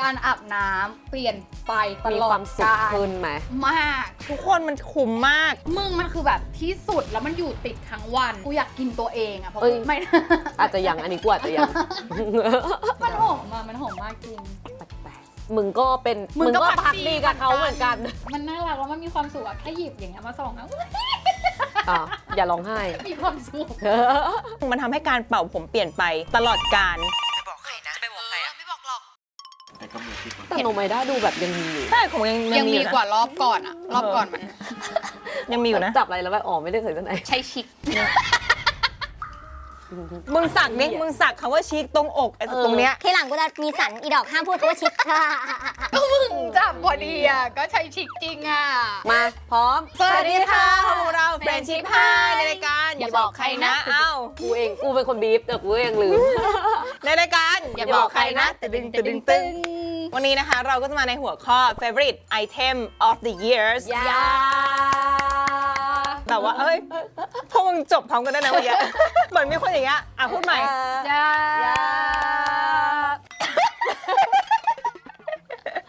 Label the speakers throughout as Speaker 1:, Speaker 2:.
Speaker 1: การอาบน้ำเปลี่ยนไปต
Speaker 2: มี
Speaker 1: ลอ
Speaker 2: ควา
Speaker 1: ด
Speaker 2: มสุข
Speaker 1: กาล
Speaker 2: ขึ้นไหม
Speaker 1: มาก
Speaker 3: ทุกคนมันคุ้มมาก
Speaker 1: มึงมันคือแบบที่สุดแล้วมันอยู่ติดทั้งวัน กูอยากกินตัวเองอะเพราะ
Speaker 2: เอ้ย
Speaker 1: ไม่
Speaker 2: อาจจะยังอันนี้กูอาจจะยัง
Speaker 1: มันหอมอะมันหอมมากจริง
Speaker 2: แปลกๆมึงก็เป็น
Speaker 1: มึ
Speaker 2: มึ
Speaker 1: ง
Speaker 2: ง
Speaker 1: ก็
Speaker 2: ก็
Speaker 1: พั
Speaker 2: พั
Speaker 1: ก
Speaker 2: ก
Speaker 1: ดี
Speaker 2: ดีกับเขา
Speaker 1: เห
Speaker 2: เห
Speaker 1: มื
Speaker 2: มื
Speaker 1: อ
Speaker 2: อนน
Speaker 1: กั
Speaker 2: กันน
Speaker 1: มันน่ารักแล้วมันมีความสุขอะแค่หยิบอย่างเงี้ยมาส่องอะ
Speaker 2: อะอย่าร้องไห้
Speaker 1: มีความสุข
Speaker 3: มันทำให้การเป่าผมเปลี่ยนไปตลอดการ
Speaker 1: ไม่บอกหรอก
Speaker 2: แต่โนไมด้าดูแบบยังมีอยู่
Speaker 3: ใช่ผมยัง
Speaker 1: ยังมี
Speaker 3: อยู่นะ
Speaker 1: กว่ารอบก่อนอะรอบก่อนมัน
Speaker 3: ยังมีอยู่นะ
Speaker 2: จับอะไรแล้วแบบอ๋อไม่ได้ใส่เสื้อใน
Speaker 1: ใช้ชิค
Speaker 3: มึงสักดิมึงสักคำว่าชิคตรงอกไอ้ตรงเนี้ย
Speaker 4: ทีหลังกูจะมีสันอีดอกห้ามพูดคำว่าชิค
Speaker 1: ก็มึงจับพอดีอะก็ใช้ชิคจริงอะ
Speaker 2: มาพร้อม
Speaker 1: สวัสดีค่ะ
Speaker 3: พวกเราเฟรนชิพาในรายการ
Speaker 1: อย่าบอกใครนะ
Speaker 3: เอ้า
Speaker 2: กูเองกูเป็นคนบีฟแต่กูก็ยังลืม
Speaker 3: ในรายการ
Speaker 1: อย่าบอกใครนะ
Speaker 3: ตึดึงตึดึงตึงวันนี้นะคะเราก็จะมาในหัวข้อ favorite item of the years
Speaker 2: ยา
Speaker 3: แบบว่าเอ้ยพวกมึงจบพร้อมกันได้นะเมื่อกี้เหมือนมีคนอย่างเงี้ยอะพูดใหม่
Speaker 1: ยา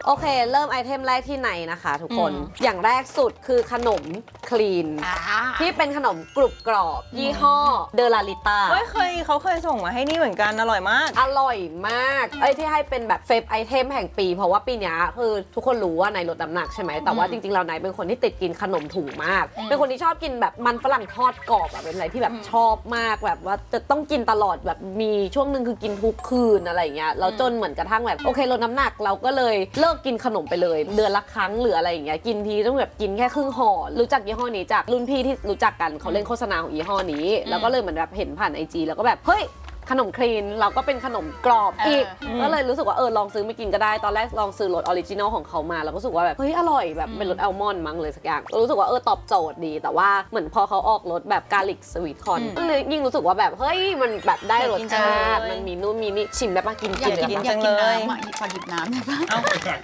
Speaker 2: โอเค เริ่มไอเทมแรกที่ไหนนะคะ ทุกคน
Speaker 3: อืม
Speaker 2: อย่างแรกสุดคือขนมคลีน
Speaker 1: อ่า
Speaker 2: ที่เป็นขนมกรุบกรอบ ยี่ห้อเดลาลิต้า
Speaker 3: เฮ้ยเคยเขาเคยส่งมาให้นี่เหมือนกันอร่อยมาก
Speaker 2: อร่อยมากเอ้ยที่ให้เป็นแบบเฟฟไอเทมแห่งปี เพราะว่าปีเนี้ยคือทุกคนรู้ว่าในายลดน้ำหนักใช่ไหม แต่ว่า
Speaker 1: อืม
Speaker 2: จริงๆ เรานายเป็นคนที่ติดกินขนมถุงมาก
Speaker 1: อืม
Speaker 2: เป็นคนที่ชอบกินแบบมันฝรั่งทอดกรอบอะเป็นอะไรที่แบบ
Speaker 1: อืม
Speaker 2: ชอบมากแบบว่าจะต้องกินตลอดแบบมีช่วงหนึ่งคือกินทุกคืนอะไรอย่างเงี้ยแล้วจนเหมือนกระทั่งแบบโอเคลดน้ำหนักเราก็เลยเลิกกินขนมไปเลย เดือนละครั้งหรืออะไรอย่างเงี้ยกินทีต้องแบบกินแค่ครึ่งห่อรู้จักยี่ห้อนี้จากรุ่นพี่ที่รู้จักกันเขาเล่นโฆษณาของยี่ห้อนี้ แล้วก็เลยเหมือนแบบเห็นผ่านไอจีแล้วก็แบบเฮ้ย ขนมคลีนเราก็เป็นขนมกรอบอีก
Speaker 1: เออ
Speaker 2: ก็เลยรู้สึกว่าเออลองซื้อมากินก็ได้ ตอนแรกลองซื้อรสออริจินอลของเขามา แล้วก็รู้สึกว่าแบบเฮ้ยอร่อยแบบเป็นรสอัลมอนด์มั้งเลยสักอย่างก็รู้สึกว่าเออตอบโจทย์ดี แต่ว่าเหมือนพอเขาออกรสแบบกาลิกสวีทคอน
Speaker 1: อืม
Speaker 2: ก็เลยยิ่งรู้สึกว่าแบบเฮ้ยมันแบบได้รสชาติ
Speaker 1: อยากกินจังเลย
Speaker 2: มันมีนู่นมีนี่ชิมได้ปะกิน
Speaker 1: อยา
Speaker 2: กิ
Speaker 1: ก
Speaker 2: น
Speaker 1: กิน
Speaker 2: ได้
Speaker 1: อยาก
Speaker 2: ปะ
Speaker 1: กิน
Speaker 3: เลย
Speaker 1: น้ำอะหยิบขอหยิบน้ำได้ปะ
Speaker 3: เอ้า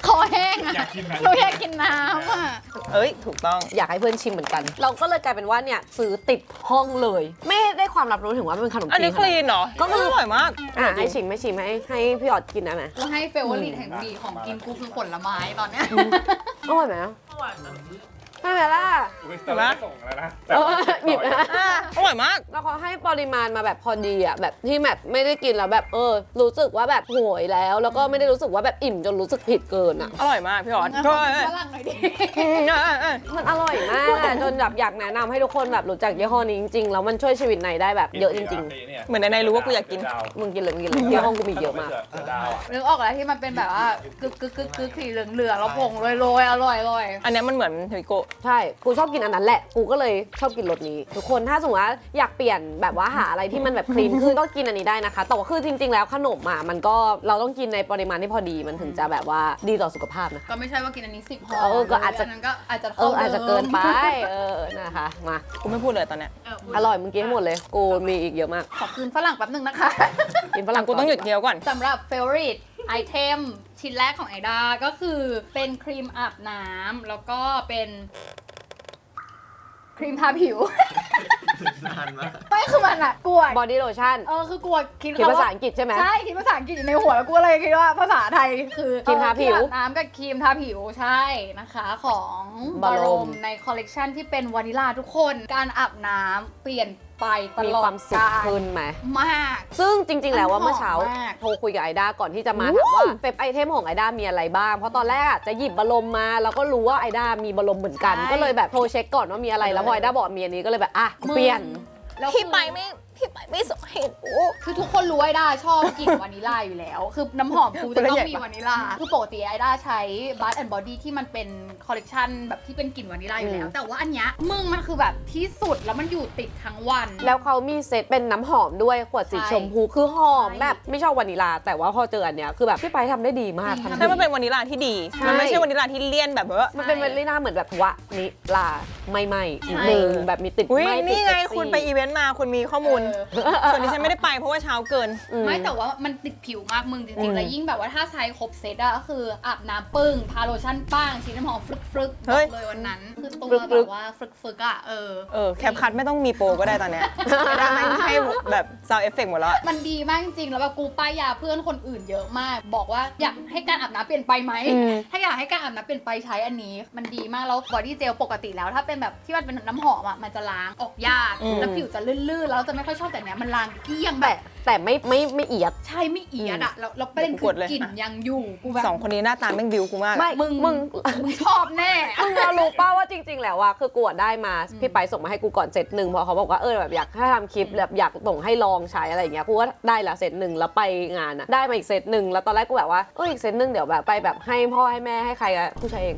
Speaker 1: คอแห้งอะ
Speaker 5: อยากกินน้ำ
Speaker 1: หนูอยากกินน้ำอะ
Speaker 3: เอ้ยถูกต้อง
Speaker 2: อยากให้เพื่อนชิมเหมือนกัน เราก็เลยกลายเป็นว่าเนี่ยซื้อติดห้องเลย ไม่ได้ความรับรู้ถึงว่ามันเป็นขนม
Speaker 3: อัน
Speaker 2: จี
Speaker 3: นี้
Speaker 2: น
Speaker 3: คลีนเหรอ
Speaker 2: ก็คือ
Speaker 3: อร่อยมาก
Speaker 2: อะให้ชิมให้ชิมให้ให้พี่ออดกินได้ไหม
Speaker 1: กูให้เฟเวอร์ลิตแห่งปีของกินกูคือผลไม้ตอนเนี้ย
Speaker 2: อร่อยไหมใช่ ไหมล่ะ
Speaker 5: อุ๊ยตอนแรกส่งแล้วนะ
Speaker 2: เออหยิบนะ
Speaker 3: อะอร่อยมาก
Speaker 2: แล้วเขาให้ปริมาณมาแบบพอดีอะแบบที่แบบไม่ได้กินแล้วแบบเออ รู้สึกว่าแบบโหยแล้ว แล้วก็ไม่ได้รู้สึกว่าแบบอิ่มจนรู้สึกผิดเกินอะ
Speaker 3: อร่อยมากพี่ออด
Speaker 1: งั้น
Speaker 3: ก็
Speaker 1: ขอกินฝรั่งหน่อยดิ
Speaker 3: อืมอะอะอะ
Speaker 2: มันอร่อยมากอะจนแบบอยากแนะนำให้ทุกคนแบบรู้จักยี่ห้อนี้จริงๆแล้วมันช่วยชีวิตในได้แบบเยอะจริง
Speaker 3: เหมือนในๆรู้ว่ากูอยากกิน
Speaker 2: ๆ มึงกินเลยมึงกินเลยยี่ห้อกูมีเยอะมาก
Speaker 5: เสือดาวอะ
Speaker 1: นึกออกแล้วที่มันเป็นแบบว่ากึกกึกกึกกึกสีเหลืองเหลืองๆแล้วผงโรยๆอร่อยอร่อย
Speaker 3: อันเนี้ยมันเหมือนเฮริโกะ
Speaker 2: ใช่กูชอบกินอันนั้นแหละ กูก็เลยชอบกินรสนี้ ทุกคนถ้าสมมติว่าอยากเปลี่ยนแบบว่าหาอะไรที่มันแบบคลีนขึ้นก็กินอันนี้ได้นะคะแต่ว่าคือจริง ๆ แล้วขนมอะมันก็เราต้องกินในปริมาณที่พอดีมันถึงจะแบบว่าดีต่อสุขภาพนะคะ
Speaker 1: ก็ไม่ใช่ว่ากินอันนี้สิบห่อ
Speaker 2: เออก็อาจจะ
Speaker 1: นนั้นก็อาจจะ
Speaker 2: เอ
Speaker 1: เท่า
Speaker 2: ออาจจะ
Speaker 1: ดิม
Speaker 2: เกินไปเออนะคะมา
Speaker 3: กูไม่พูดเลยตอนเนี้ย
Speaker 1: เออ
Speaker 2: อร่อยมึงกินให้หมดเลย กูมีอีกเยอะมาก
Speaker 1: ขอบคุณฝรั่งแป๊บหนึ่งนะคะ
Speaker 2: กินฝรั่ง
Speaker 3: กูต้องหยุดเคี้ยวก่อน
Speaker 1: สำหรับ favorite item ชิ้นแรกของไอดาก็คือเป็นครีมอาบน้ำแล้วก็เป็น ครีมทาผิวไม่คือมันอะกลัว
Speaker 2: บอดี้โลชั่น
Speaker 1: เออคือกลัวคิด
Speaker 2: คิด
Speaker 1: คำ
Speaker 2: ภาษา
Speaker 1: ว่า
Speaker 2: อังกฤษใช่ไหม
Speaker 1: ใช่คิดภาษาอังกฤษอยู่ในหัวแล้วกูเลยคิดว่าภาษาไทยคือ
Speaker 2: ครีมทาผิว
Speaker 1: เออครีมอาบน้ำกับครีมทาผิวใช่นะคะของบาร
Speaker 2: Balm
Speaker 1: มในคอลเลกชันที่เป็นวานิลาทุกคน การอาบน้ำเปลี่ยน ไปต
Speaker 2: มี
Speaker 1: ลอ
Speaker 2: ค
Speaker 1: ด
Speaker 2: วามสุข
Speaker 1: กาล
Speaker 2: ขึ้นไหม
Speaker 1: มาก
Speaker 2: ซึ่งจริง ๆ แล้วว่า
Speaker 1: อันหอม
Speaker 2: เมื่อเช้ามา
Speaker 1: ก
Speaker 2: โทรคุยกับไอด้าก่อนที่จะมาถามว่าเฟบไอเทมของไอด้ามีอะไรบ้าง เพราะตอนแรกอะจะหยิบบอลมมา แล้วก็รู้ว่าไอด้ามีบอลมเหมือนกัน
Speaker 1: ใช่
Speaker 2: ก็เลยแบบโทรเช็คก่อนว่ามีอะไร แล้วพอไอด้าบอกมีอันนี้ก็เลยแบบอะเปลี่ยน
Speaker 1: แล้ว
Speaker 3: พี่
Speaker 1: คือ
Speaker 3: ไปไม่ พี่ไปไม่สมเหตุโอ้
Speaker 1: คือทุกคนรู้ไอด้าชอบกลิ่นวานิลาอยู่แล้ว คือน้ำหอมกูจะต้องมีวานิลาคือปกติไอด้าใช้ Bath and Body ที่มันเป็นคอลเลกชันแบบที่เป็นกลิ่นวานิลาอยู่แล้ว
Speaker 2: อืม
Speaker 1: แต่ว่าอันเนี้ยมึงมันคือแบบที่สุดแล้วมันอยู่ติดทั้งวัน
Speaker 2: แล้วเขามีเซตเป็นน้ำหอมด้วยขวดสี
Speaker 1: ใช่
Speaker 2: ชมพูคือหอม
Speaker 1: ใช่
Speaker 2: แบบไม่ชอบวานิลา แต่ว่าพอเจออันเนี้ยคือแบบพี่ไปทำได้ดีมาก
Speaker 1: จริง
Speaker 2: ทำ
Speaker 3: ใช่
Speaker 2: ดี
Speaker 3: มันเป็นวานิลาที่ดี
Speaker 2: ใช่
Speaker 3: มันไม่ใช่วานิลาที่เลี่ยนแบบว่า
Speaker 2: มันเป็นวานิลาเหมือนแบบวะนิลาไม่ไหม
Speaker 1: ใช่
Speaker 2: หนึ่งแบบมีติด
Speaker 3: อุ้ย
Speaker 2: ไหมติด
Speaker 3: นี่ไง
Speaker 2: เซ็กซี่
Speaker 3: คุณไปอีเวนต์มาคุณมีข้อมูลส่วนที่ฉันไม่ได้ไปเพราะว่าเช้าเกิน
Speaker 2: อืม
Speaker 1: ไม่แต่ว่ามันติดผิวมากมึงจ
Speaker 3: อื
Speaker 1: ริง
Speaker 3: ม
Speaker 1: ๆแล้วยิ่งแบบว่าถ้าใช้ครบเซตอะก็คืออาบน้ำปึ้งทาโลชั่นป้างฉีดน้ำหอมฟลึกๆบ
Speaker 3: เฮ้
Speaker 1: อยกเลยวันนั้น คือตัว
Speaker 2: ฟลึกๆ
Speaker 1: แบบว่าฟลึกๆอะเออ
Speaker 3: เออแคปคัทไม่ต้องมีโปรก็ได้ตอนเนี้ยไม่ได้ไม่ให้ แบบซาวเอฟเฟกหมดแล้วอะ
Speaker 1: มันดีมากจริงๆ แล้วแบบกูป้ายยาเพื่อนคนอื่นเยอะมาก บอกว่าอยากให้การอาบน้ำเปลี่ยนไปไหม
Speaker 2: อืม
Speaker 1: ถ้าอยากให้การอาบน้ำเปลี่ยนไปใช้อันนี้ มันดีมากแล้วบอดี้เจลปกติแล้ว ถ้าเป็นแบบที่มันเป็นน้ำหอมอะมันจะล้างออกยาก
Speaker 3: อืม
Speaker 1: แล้วผิวจะลื่นๆแล้วจะไม่ค่อยชอบแต่เนี้ยมันล้างเกลี้ยงแบ
Speaker 2: แต่
Speaker 1: บ
Speaker 2: แต่ไม่ไม่ไม่เอียด
Speaker 1: ใช่ไม่เอียดอะแล้วแล้วประเด็น
Speaker 3: ก
Speaker 1: คื
Speaker 3: ด
Speaker 1: อ
Speaker 3: เลย
Speaker 1: กลิ่นยังอยู่กูแบบ
Speaker 3: สองคนนี้หน้าตาแม่งบิวกูมากอะ
Speaker 2: ไม่
Speaker 1: มึง
Speaker 2: มึง
Speaker 1: มึงชอบแน่
Speaker 2: มึงเอารู้ป่าว่าจริง ๆ แล้วอะคือกูอะได้มา พี่ไปส่งมาให้กูก่อนเซตหนึ่งเพราะเขาบอกว่าเออแบบอยากให้ทำคลิปแบบอยากส่งให้ลองใช้อะไรอย่างเงี้ยกูก็ได้ละเซตหนึ่งแล้วไปงานอะได้มาอีกเซตหนึ่งแล้วตอนแรกกูแบบว่าเอออีกเซตหนึ่งเดี๋ยวแบบไปแบบให้พ่อให้แม่ให้ใครอะกูใช้เอง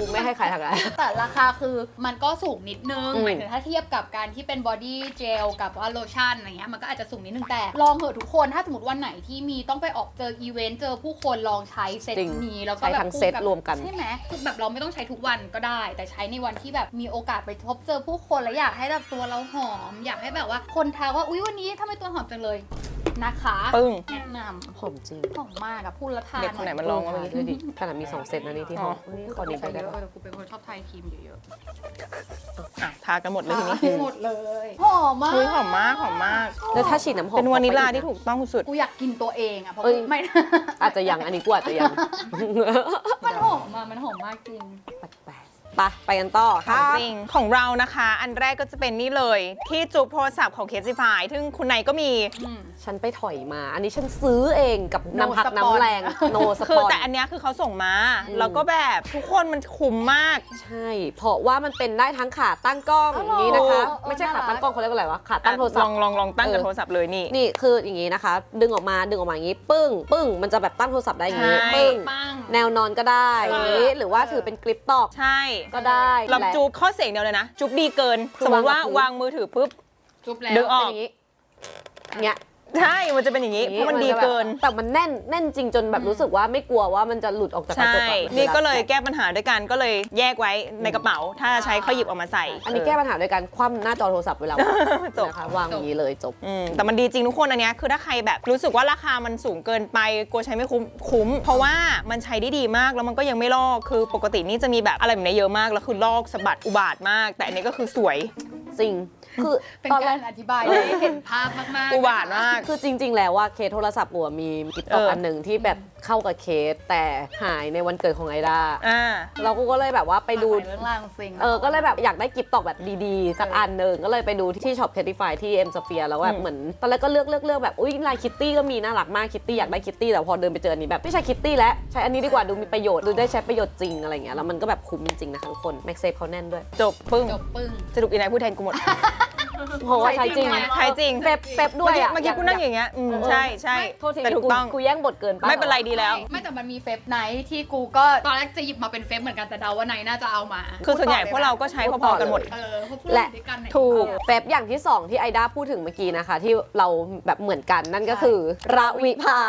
Speaker 2: กูไม่ให้ใครทำอะไร
Speaker 1: แต่ราคาคือมันก็สูงนิดนึง
Speaker 2: อืม
Speaker 1: หมายถึงถ้าเทียบกับการที่เป็นบอดี้เจลกับว่าโลชั่นอะไรเงี้ยมันก็อาจจะสูงนิดนึงแต่ลองเหอะทุกคนถ้าสมมติวันไหนที่มีต้องไปออกเจออีเวนต์เจอผู้คนลองใช้เซต
Speaker 2: จริง
Speaker 1: นี้แล้วก็
Speaker 2: ใช้
Speaker 1: แบบ
Speaker 2: ทั้ง
Speaker 1: คู่
Speaker 2: เซต
Speaker 1: บ
Speaker 2: รวมกัน
Speaker 1: ใช่ไหมคือแบบเราไม่ต้องใช้ทุกวันก็ได้ แต่ใช้ในวันที่แบบมีโอกาสไปพบเจอผู้คนแล้วอยากให้แบบตัวเราหอม อยากให้แบบว่าคนทักว่าอุ๊ยวันนี้ทำไมตัวหอมจังเลยนะคะ
Speaker 3: ปึ้ง
Speaker 1: แนะน
Speaker 2: หอมจริงำ
Speaker 1: หอมมากอะพูดแล้วทาน
Speaker 3: เด็กคนไหนมันลองวะเมื่อกี้
Speaker 2: ด้วยดิขนาดมีสองเซตนะนี่ที่หอมนี่ขอนี้ไป
Speaker 1: ใช้เย
Speaker 2: ได้
Speaker 1: อะ
Speaker 2: ปะ
Speaker 1: เออกูเป็นคนชอบทาครีมเยอะ
Speaker 3: อะทากันหมดเลยทีนี้
Speaker 1: ๆหมดเลยหอมมาก
Speaker 3: เฮ้ยหอมมากหอมมาก
Speaker 2: แล้วถ้าฉีดน้ำหอม
Speaker 3: เป็นวานิลลา
Speaker 2: เข้ไป
Speaker 3: ที่ถูกต้องสุด
Speaker 1: กูอยากกินตัวเองอะเพราะ
Speaker 2: เอ้ย
Speaker 1: ไม่
Speaker 2: อาจจะยัง อันนี้กูอาจจะยัง
Speaker 1: มันหอมอะมันหอมมากจริง
Speaker 2: แปลก ๆไปไปกันต่อ
Speaker 3: ข
Speaker 2: ค่ะ
Speaker 3: องจริงของเรานะคะ อันแรกก็จะเป็นนี่เลยที่จุบโทรศัพท์ของเคส i ฟายซึ่งคุณนายก็มี
Speaker 1: อืม
Speaker 2: ฉันไปถอยมา อันนี้ฉันซื้อเองกับ
Speaker 1: No
Speaker 2: น้ำพัก
Speaker 1: spon
Speaker 2: น้ำแรงโนส
Speaker 3: คื
Speaker 2: ป
Speaker 3: อ
Speaker 2: อน
Speaker 3: แต่อันเนี้ยคือเขาส่งมา
Speaker 2: อืม
Speaker 3: แล้วก็แบบทุกคนมันคุ้มมาก
Speaker 2: ใช่ เพราะว่ามันเป็นได้ทั้งขาตั้งกล้อง
Speaker 1: อ๋อเหรอ
Speaker 2: นี้นะคะ
Speaker 1: เออ
Speaker 2: ไม่ใช่
Speaker 1: น่ารั
Speaker 2: ขากตั้งกล้องเขาเรียกว่าอะไรวะขาตั้งโทรศั
Speaker 3: ล
Speaker 2: พ
Speaker 3: อง
Speaker 2: ท์
Speaker 3: ลองลองตั้งกับ
Speaker 2: เออ
Speaker 3: โทรศัพท์เลยนี่
Speaker 2: นี่คืออย่างนี้นะคะ ดึงออกมาดึงออกมาอย่างนี้ ปึ้ง ปึ้ง มันจะแบบตั้งโทรศัพท์ได้อย่างนี้
Speaker 3: ใช่
Speaker 2: ปึ้ง
Speaker 1: ปัง
Speaker 2: แนวนอนก็ได้อย่างนี้หรือว่าถือเป็นคลิปตอก
Speaker 3: ใช่
Speaker 2: ก็ได้
Speaker 3: เรา
Speaker 2: และ
Speaker 3: จูบข้อเสียงเดียวเลยนะ จูบดีเกิน
Speaker 2: คือ
Speaker 3: สมมติว่าวา
Speaker 2: งกับพื้น
Speaker 3: วางมือถือปุ๊บ
Speaker 1: จุบแล้ว
Speaker 3: ดึงออก
Speaker 2: เป็นอย่างนี้เงี้ย
Speaker 3: ใช่ มันจะเป็นอย่างนี้เพราะมันดีเกิน
Speaker 2: แต่มันแน่นแน่นจริงจนแบบรู้สึกว่าไม่กลัวว่ามันจะหลุดออกจากกระ
Speaker 3: ใช่
Speaker 2: จกอะ
Speaker 3: นี่ก็เลย
Speaker 2: วา
Speaker 3: แก้ปัญหาด้วยกันก็เลยแยกไว้ในกระเป๋า ถ้าจะใช้ค่อยหยิบออกมาใส่
Speaker 2: อันนี้แก้ปัญหาด้วยการคว่ำหน้าจอโทรศัพท์เวลา
Speaker 3: จบ
Speaker 2: นะคะวางอย่างนี้เลยจบ
Speaker 3: อืมแต่มันดีจริงทุกคนอันเนี้ยคือถ้าใครแบบรู้สึกว่าราคามันสูงเกินไปกลัวใช้ไม่คุ้มคุ้ม เพราะว่ามันใช้ได้ดีมากแล้วมันก็ยังไม่ลอกคือปกตินี่จะมีแบบอะไรแบบนี้เยอะมากแล้วคือลอกสะบัดอุบาทมาก แต่อันนี้ก็คือสวย
Speaker 2: จริง คือ
Speaker 1: เป็น
Speaker 2: ตอนแร
Speaker 1: กากรอธิบายที่เห็นภาพมากๆ
Speaker 3: อุบาทมาก
Speaker 2: คือจริง ๆ แล้วว่าเคสโทรศัพท์ปัวมีกิฟต์ตอก
Speaker 3: เอออั
Speaker 2: อันหนึ่งที่แบบเข้ากับเคสแต่หายในวันเกิดของไอดา
Speaker 3: อ่า
Speaker 2: เราก็เลยแบบว่าไปดู
Speaker 1: เรื่องราวของสิ่ง
Speaker 2: เออ ก็เลยแบบอยากได้กิฟต์ตอกแบบดีๆ สักอันหนึ่งก็เลยไปดูที่ช็อป c a t i f y ที่ M Sphere แล้วแบบ
Speaker 3: อืม
Speaker 2: เหมือน ตอนแรกก็เลือกเลือกเลือกแบบ อุ้ยลายคิตตี้ก็มีน่ารักมากคิตตี้อยากได้คิตตี้แต่พอเดินไปเจออันนี้แบบไม่ใช่คิตตี้แล้ว ใช้อันนี้ดีกว่าดูมีประโยชน์ ดูได้ใช้ประโยชน์จริงอะไรเงี้ยแล้วมันก็แบบคุ้มจริงๆนะคะทุกคนแม็กเซฟเขาแน่นด้วย
Speaker 3: จบปึ้ง
Speaker 1: จบปึ้ง
Speaker 3: สรุปอีนายพูดแทนกูหมด
Speaker 2: เพราะว่าใช้จริง
Speaker 3: ใช้จริง
Speaker 2: เฟบเฟบด้วย
Speaker 3: เมื่อกี้
Speaker 2: อะ
Speaker 3: เมื่อกี้กูนั่งอย่างเงี้ยอืมใช่ใช่
Speaker 2: โทษที
Speaker 3: แต่ถูกต้อง
Speaker 2: กูแย่งบทเกินปะ
Speaker 3: ไม่เป็นไรดีแล้ว
Speaker 1: ไม่แต่มันมีเฟบไนท์ที่กูก็ตอนแรกจะหยิบมาเป็นเฟบเหมือนกันแต่เดาว่าไนท์น่าจะเอามา
Speaker 3: คือส่วนใหญ่พวกเราก็ใช้พอๆกันหมด
Speaker 1: เออเพราะพูด
Speaker 2: และ
Speaker 1: ด้วยกันเนี่ย
Speaker 3: ถูก
Speaker 2: เฟบอย่างที่สองที่ไอด้าพูดถึงเมื่อกี้นะคะ ที่เราแบบเหมือนกันนั่นก็คือระวิภา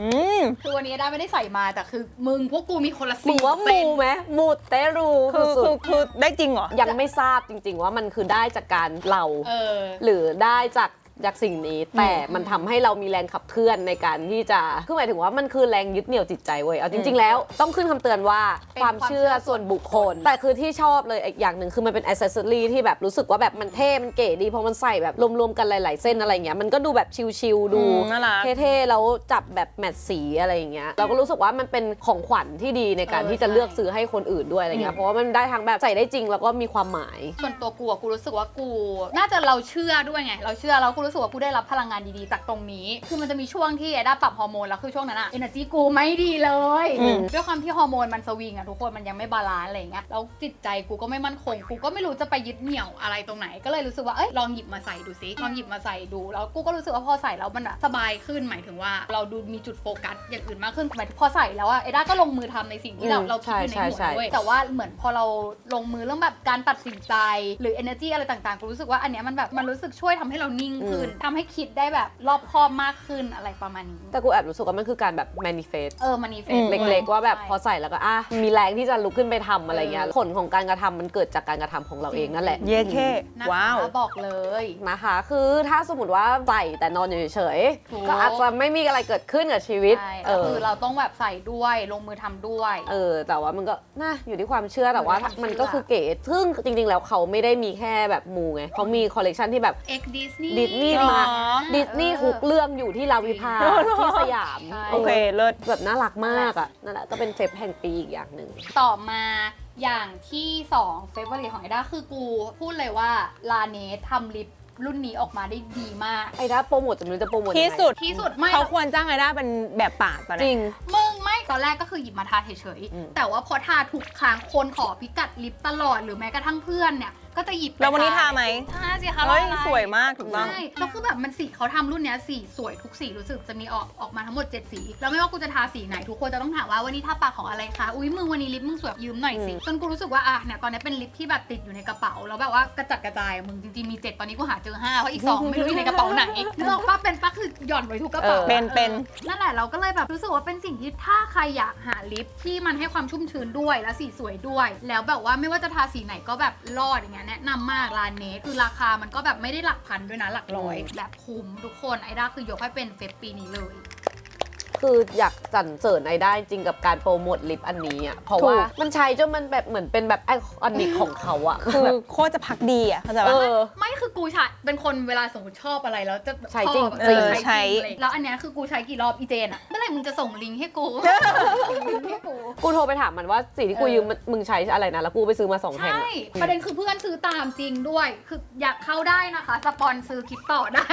Speaker 3: อืม
Speaker 1: คือวันนี้ได้ไม่ได้ใส่มาแต่คือมึงพวกกูมีคนละ
Speaker 2: มึ
Speaker 1: สี่
Speaker 2: งว่า
Speaker 1: เซ
Speaker 2: มู
Speaker 1: น
Speaker 2: ไหมมูเตรู
Speaker 3: คือ
Speaker 2: สุ
Speaker 3: คือ
Speaker 2: ด
Speaker 3: คือได้จริงเหรอ
Speaker 2: ๆยังไม่ทราบจริง ๆ ว่ามันคือได้จากการเรา
Speaker 1: เออ
Speaker 2: หรือได้จาก จากสิ่งนี้แต่มันทำให้เรามีแรงขับเคลื่อนในการที่จะคือหมายถึงว่ามันคือแรงยึดเหนี่ยวจิตใจเว้ยเอาจริง ๆ แล้วต้องขึ้นคำเตือนว่า
Speaker 1: เป็น
Speaker 2: ความเชื่อส่วนบุคคล แต่คือที่ชอบเลยอีกอย่างหนึ่งคือมันเป็นอ c เซสซอรีที่แบบรู้สึกว่าแบบมันเท่ มันเก๋ดี เพราะมันใส่แบบรวมๆกันหลาย ๆ เส้นอะไรเงี้ยมันก็ดูแบบชิลๆดู
Speaker 3: อืมน่ารัก
Speaker 2: เท่ๆแล้วจับแบบแมทสีอะไรอย่างเงี้ยเราก็รู้สึกว่ามันเป็นของขวัญที่ดีในการ
Speaker 1: เออ
Speaker 2: ที่จะ
Speaker 1: ใช่
Speaker 2: เลือกซื้อให้คนอื่นด้วยอะไรเงี้ยเพราะว่ามันได้ทั้งแบบใส่ได้จริงแล้วก็มีความหมาย
Speaker 1: ส่วนตัวกูอะกูรู้สึกว่ากู น่าจะเราเชื่อด้วยไง เราเชื่อแล้วกูรู้สึกว่ากูได้รับพลังงานดีๆ จากตรงนี้ คือมันจะมีช่วงที่ไอ้ด้าปรับฮอร์โมนแล้วคือช่วงนั้นอะเอเนอร์จีกูไม่ดีเลย
Speaker 3: อืม
Speaker 1: ด้วยความที่ฮอร์โมนมันสวิงอะทุกคนมันยังไม่บาลานซ์อะไรอย่างเงี้ยแล้วจิตใจกูก็ไม่มั่นคงกูก็ไม่รู้จะไปยึดเหนี่ยวอะไรตรงไหน ก็เลยรู้สึกว่าเอ้ยลองหยิบมาใส่ดูซิลองหยิบมาใส่ดูแล้วกูก็รู้สึกว่าพอใส่แล้วมันอะสบายขึ้นหมายถึงว่า เราดูมีจุดโฟกัสอย่างอื่นมากขึ้นหมายถึงพอใส่แล้วอะไอ้ด้าก็ลงมือทำในสิ่งที่เรา
Speaker 2: อืม
Speaker 1: เราคิดอยู่ใน
Speaker 2: ใช่
Speaker 1: หัว
Speaker 2: ใช่
Speaker 1: ด้วย แต่ว่าเหมือนพอเราลงมือเรื่องแบบการตัดสินใจ หรือ energy อะไรต่างๆกูรู้สึกว่าอันเนี้ยมันแบบมันรู้สึกช่วยทำให้เรานิ่งขึ้นขึ้นทำให้คิดได้แบบรอบคอบมากขึ้นอะไรประมาณนี้
Speaker 2: แต่กูแอบรู้สึกว่ามันคือการแบบ manifest
Speaker 1: เออมันนีเฟ
Speaker 3: อื
Speaker 1: ส
Speaker 3: ม
Speaker 2: เล็กๆว่าแบบพอใส่แล้วก็อะมีแรงที่จะลุกขึ้นไปทำอะไรเงี้ย
Speaker 1: เออ
Speaker 2: ผลของการกระทำมันเกิดจากการกระทำของเราเองนั่นแหละ
Speaker 3: เย่แค่
Speaker 1: นะคะ
Speaker 3: ว้าว
Speaker 1: บอกเลย
Speaker 2: นะคะคือถ้าสมมติว่าใส่แต่นอนอยู่เฉย
Speaker 1: ถูก
Speaker 2: ๆก็อาจจะไม่มีอะไรเกิดขึ้นกับชีวิต
Speaker 1: ใช่
Speaker 2: เอ
Speaker 1: แล้ว
Speaker 2: อ
Speaker 1: คือเราต้องแบบใส่ด้วยลงมือทำด้วย
Speaker 2: เออ แต่ว่ามันก็น่าอยู่ที่ความเชื่อแต่ว่า
Speaker 1: อยู่ที่ความเชื่อ
Speaker 2: มันก็คือเก๋ซึ่งจริงๆแล้วเขาไม่ได้มีแค่แบบมูไงเขามีคอลเลกชันที่แบบ
Speaker 1: เอ็กดิสนีย์
Speaker 2: ดิสนีย์มา
Speaker 3: อ๋อ
Speaker 2: ดิสนีย์ทุกเรื่องอยู่ที่ลาวิภา
Speaker 3: เออ
Speaker 2: ที่สยาม
Speaker 1: ใช่
Speaker 3: โอเคเลิศ
Speaker 2: แบบน่ารักมากอะนั่นแหละก็เป็นเฟซแห่งปีอีกอย่างหนึ่ง
Speaker 1: ต่อมาอย่างที่2เฟเวอร์ของไอด้าคือกูพูดเลยว่าลาเนสทำลิปรุ่นนี้ออกมาได้ดีมาก
Speaker 2: ไอ้ถ้าโปรโมทจะไม่รู้จะโปรโมทยังไง
Speaker 3: ที่สุด
Speaker 1: ที่สุดไม่
Speaker 3: เขาควรจ้างไอด้าเป็นแบบปากตอน
Speaker 2: จริ
Speaker 3: นี้
Speaker 2: ง
Speaker 1: มึง ไม่ตอนแรกก็คือหยิบมาทาเฉย
Speaker 2: อืม
Speaker 1: ๆแต่ว่าพอทาทุกครั้งคนขอพิกัดลิปตลอดหรือแม้กระทั่งเพื่อนเนี่ยก็จะหยิบไป
Speaker 3: แล้ววันนี้ทาไหม
Speaker 1: ทาสิคะ
Speaker 3: เฮ้ย
Speaker 1: รออะไร
Speaker 3: สวยมากถูกต้อง
Speaker 1: ใช่แล้วคือแบบมันสีเขาทำรุ่นเนี้ยสีสวยทุกสีรู้สึกจะมีออกออกมาทั้งหมด7สีแล้วไม่ว่ากูจะทาสีไหนทุกคนจะต้องถามว่าวันนี้ทาปากของอะไรคะอุ้ยมึงวันนี้ลิปมึงสวยยืมหน่อยสิจนกูรู้สึกว่าอะเนี่ยตอนนี้เป็นลิปที่แบบติดอยู่ในกระเป๋าแล้วแบบว่ากระจัดกระจายอะมึงจริงๆมี7ตอนนี้กูหาเจอ5เพราะอีก2ไม่รู้อยู่ในกระเป๋าไหนนึกออกปะเป็นปะคือหย่อนไว้ทุกกระเป๋า
Speaker 2: เออ
Speaker 3: เป็นเป็น
Speaker 1: นั่นแหละเราก็เลยแบบรู้สึกว่าเป็นสิ่งที่ถ้าใครอยากหาลิปที่มันให้ความชุ่มชื้นด้วยและสีสวยด้วย แล้วแบบว่าไม่ว่าจะทาสีไหนก็แบบรอดอย่างเงี้ยแนะนำมากร้านเนสคือราคามันก็แบบไม่ได้หลักพันด้วยนะหลักร้อยแบบคุ้มทุกคนไอด้าคือยกให้เป็นเฟบปีนี้เลย
Speaker 2: คืออยากสรรเสริญไอ้ได้จริงกับการโปรโมทลิปอันนี้อะเพราะว่า
Speaker 3: ถูก
Speaker 2: มันใช้จนมันแบบเหมือนเป็นแบบไอคอนิกของเขาอะ
Speaker 3: คือ
Speaker 2: แบบ
Speaker 3: โคตรจะพักดีอะเข้าใจ
Speaker 2: เอ
Speaker 3: ปะ
Speaker 2: อ
Speaker 1: ไม่คือกูใช้เป็นคนเวลาสมมติชอบอะไรแล้วจะแบบ
Speaker 2: ใช้
Speaker 1: ชอบ
Speaker 2: จริง
Speaker 1: อะ
Speaker 3: เออ
Speaker 1: ใช้
Speaker 3: ใช้
Speaker 1: จริงอะไรแล้วอันเนี้ยคือกูใช้กี่รอบอีเจนอะเมื่อไห ร่มึงจะส่งลิงก์ให้กูส่งลิงก์ให้กู
Speaker 2: กูโทรไปถามมันว่าสิ่งที่กูยืมมันมึงใช้อะไรนะ แล้วกูไปซื้อมาสองแท่ง
Speaker 1: ใช่
Speaker 2: อะ
Speaker 1: ประเด็นคือเพื่อนซื้อตามจริงด้วย คืออยากเข้าได้นะคะ สปอนซื้อคลิปต่อได้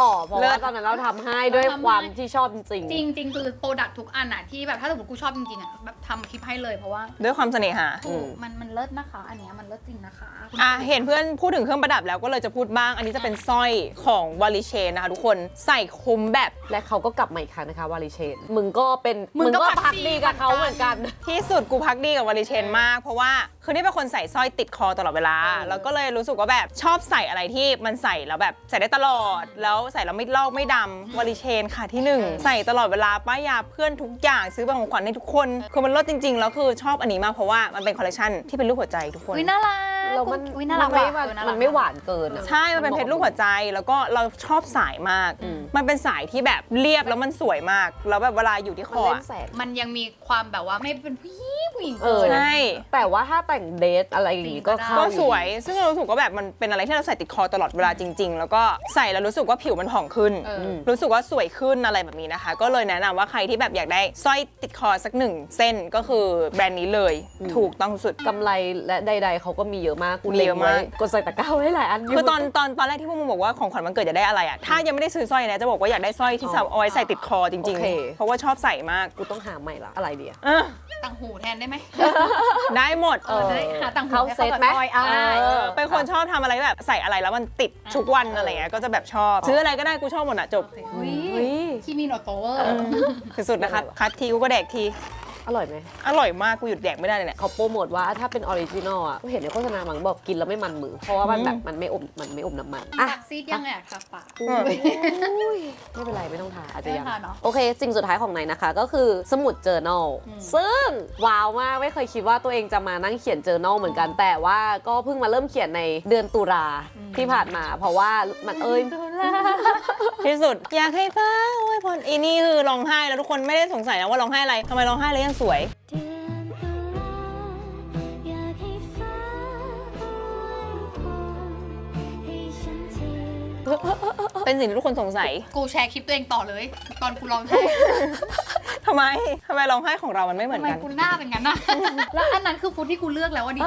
Speaker 2: อ๋อเพราะ
Speaker 3: เลิ
Speaker 2: ว่า
Speaker 3: ศ
Speaker 2: ตอนนั้นเราทำให้ด้วยความที่ชอบจริง
Speaker 1: จริงจริงคือโปรดักทุกอันอะที่แบบถ้าสมมติกูชอบจริงๆอะแบบทำคลิปให้เลยเพราะว่า
Speaker 3: ด้วยความเสน่หา
Speaker 1: ถูกมันมันเลิศนะคะ อันเนี้ยมันเลิศจริงนะคะ
Speaker 3: อะเห็นเพื่อนพูดถึงเครื่องประดับแล้วก็เลยจะพูดบ้าง อันนี้จะเป็นสร้อยของวอลิเชนนะคะทุกคนใส่คุ้มแบบ
Speaker 2: และเขาก็กลับมาอีกครั้งนะคะวาริเชน มึงก็เป็น
Speaker 1: มึงก็
Speaker 2: พักดีกับเขาเหมือนกัน
Speaker 3: ที่สุดกูพักดีกับวอลิเชนมาก เพราะว่าคือนี่เป็นคนใส่สร้อยติดคอตลอดเวลา
Speaker 2: เออ
Speaker 3: แล้วก็เลยรู้สึกว่าแบบชอบใส่อะไรที่มันใส่แล้วแบบใส่ได้ตลอด แล้วใส่แล้วไม่ลอกไม่ดำวอลิเชนค่ะที่หนึ่งใส่ตลอดเวลาป้ายยาเพื่อนทุกอย่างซื้อเป็นของขวัญให้ทุกคนคือมันเลิศจริงๆแล้วคือชอบอันนี้มากเพราะว่ามันเป็นคอลเลคชันที่เป็นรูปหัวใจทุกคน
Speaker 1: อุ้ยน่ารัก
Speaker 2: แล้วมัน
Speaker 1: อุ้ยน่ารัก
Speaker 2: มันไม่
Speaker 1: ว่ะ
Speaker 2: มัน
Speaker 1: เออน่ารัก
Speaker 2: มันไม่หวานเกินอะ
Speaker 3: ใช่ มันเป็นเพชรลูกหัวใจ แล้วก็เราชอบสายมาก
Speaker 2: อืม
Speaker 3: มันเป็นสายที่แบบเรียบแล้วมันสวยมาก แล้วแบบเวลาอยู่ที่ค
Speaker 2: มัน
Speaker 3: อ
Speaker 2: เล่
Speaker 3: อะ
Speaker 2: นแสง
Speaker 1: มันยังมีความแบบว่าไม่เป็นผู้หญิงผู้หญิง
Speaker 2: เออ
Speaker 1: เกิน
Speaker 3: ใช่
Speaker 2: แต่ว่าถ้าแต่งเดทอะไรอย่างงี้ก็เข้า
Speaker 3: ก็
Speaker 2: อยู่
Speaker 3: สวย ซึ่งเรารู้สึกว่าแบบมันเป็นอะไรที่เราใส่ติดคอตลอดเวลาจริง ๆ แล้วก็ใส่แล้วรู้สึกว่าผิวมันผ่องขึ้น
Speaker 1: เออ
Speaker 2: ม
Speaker 3: รู้สึกว่าสวยขึ้นอะไรแบบนี้นะคะ ก็เลยแนะนำว่าใครที่แบบอยากได้สร้อยติดคอสักหนึ่งเส้นก็คือแบรนด์นี้เลย ถูกต้องสุด
Speaker 2: กำไรและใด ๆเขาก็มีเยอะมากกู
Speaker 3: มี
Speaker 2: เล็ง
Speaker 3: เยอะ
Speaker 2: ไว้
Speaker 3: มาก
Speaker 2: กดใส่ตะกร้าไว้หลายอันยู่
Speaker 3: คือตอนตอนตอนแรกที่พวกมึงบอกว่าของขวัญวันเกิดจะได้อะไรอะถ้ายังไม่ได้ซื้อสร้อยนะจะบอกว่าอยากได้สร้อยที่
Speaker 2: อ๋อ
Speaker 3: เอาไว้ใส่ติดคอจริง
Speaker 2: โอเค
Speaker 3: ๆ เพราะว่าชอบใส่มาก
Speaker 2: กูต้องหาใหม่ละอะไรเดีย
Speaker 3: เออ
Speaker 1: ต่างหูแทนได้ไหม
Speaker 3: ได้หมด
Speaker 1: เออ จะได้หาต่างหู
Speaker 2: เข้า
Speaker 1: ให้
Speaker 2: เซตไหม
Speaker 1: แบบซอยอะ
Speaker 2: เออ
Speaker 3: เป็นคนชอบทำอะไรแบบใส่อะไรแล้วมันติดทุกวันอะไรเงี้ยก็จะแบบชอบ ซื้ออะไรก็ได้กูชอบหมดอะจบ
Speaker 1: โอเคอุ้ย
Speaker 2: เฮ้ย
Speaker 1: คิมิโนโตะ
Speaker 3: คือสุดนะคะ
Speaker 2: อะไรวะ
Speaker 3: คัดทีกูก็แดกที
Speaker 2: อร่อยไหม
Speaker 3: อร่อยมากกูหยุดแดกไม่ได้เลยเนี่ย
Speaker 2: เขาโปรโมทว่าถ้าเป็นออริจินอลอะกูเห็นในโฆษณามันบอกกินแล้วไม่มันมือ เพราะว่ามัน
Speaker 3: อืม
Speaker 2: แบบมันไม่อบมันไม่อบน้ำมัน
Speaker 1: อะ
Speaker 2: อะ
Speaker 1: ซีดยังไงอะค่ะปาก
Speaker 3: อืม
Speaker 2: ไม่เป็นไร ไม่ต้องทาอาจจะยัง
Speaker 1: ไม่ต้องทาเนอะ
Speaker 2: โอเคสิ่งสุดท้ายของไหนนะคะ ก็คือสมุดเจอ r n a l
Speaker 1: อืม
Speaker 2: ซึ่ง ว้าวมาก ไม่เคยคิดว่าตัวเองจะมานั่งเขียนเจอ r n a l เหมือนกัน แต่ว่าก็เพิ่งมาเริ่มเขียนในเดือนตุลาที่ผ่านมา เพราะว่ามันเอ้ย
Speaker 3: ที่สุดอยากให้ฟ้าอ้ยพรอีนี่คือร้องไห้แล้วทุกคนไม่ได้สงสัยนะว่าร้องไห้อะไรทำไมร้องไห้แล้วยังสวย
Speaker 6: เป็
Speaker 3: นสิ่งที่ทุกคนสงสัย
Speaker 1: กูแชร์คลิปตัวเองต่อเลย ตอนกูร้องไห้
Speaker 3: ทำไมทำไมร้องไห้ของเรามันไม่เหมือ
Speaker 1: ทำ
Speaker 3: น
Speaker 1: ไม
Speaker 3: กัน
Speaker 1: กูหน้าเป็นงั้นน่ะแล้วอันนั้นคือฟุตที่กูเลือกแล้วว่าดี